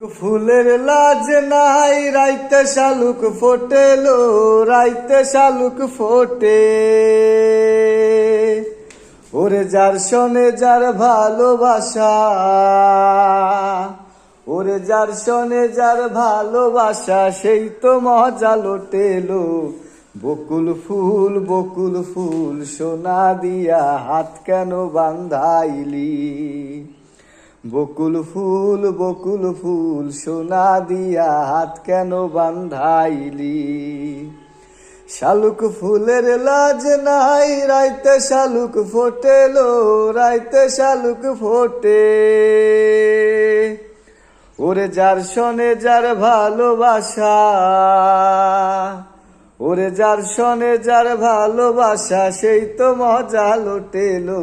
ফুলের লাজ নাই, রাইতে শালুক ফোটেলো, রাইতে শালুক ফোটে। ওরে যার শোনে যার ভালোবাসা, ওরে যার শোনে যার ভালোবাসা, সেই তো মজা লোটেলো। বকুল ফুল বকুল ফুল সোনা দিয়া হাত কেন বান্ধাইলি? বকুল ফুল বকুল ফুল, সোনা দিয়া হাত কেন বান্ধাইলি? শালুক ফুলের লাজ নাই, রাইতে শালুক ফোটেলো, রাইতে শালুক ফোটে। ওরে যার শোনে যার ভালোবাসা, ওরে যার শোনে যার ভালোবাসা, সেই তো মজা লোটেলো।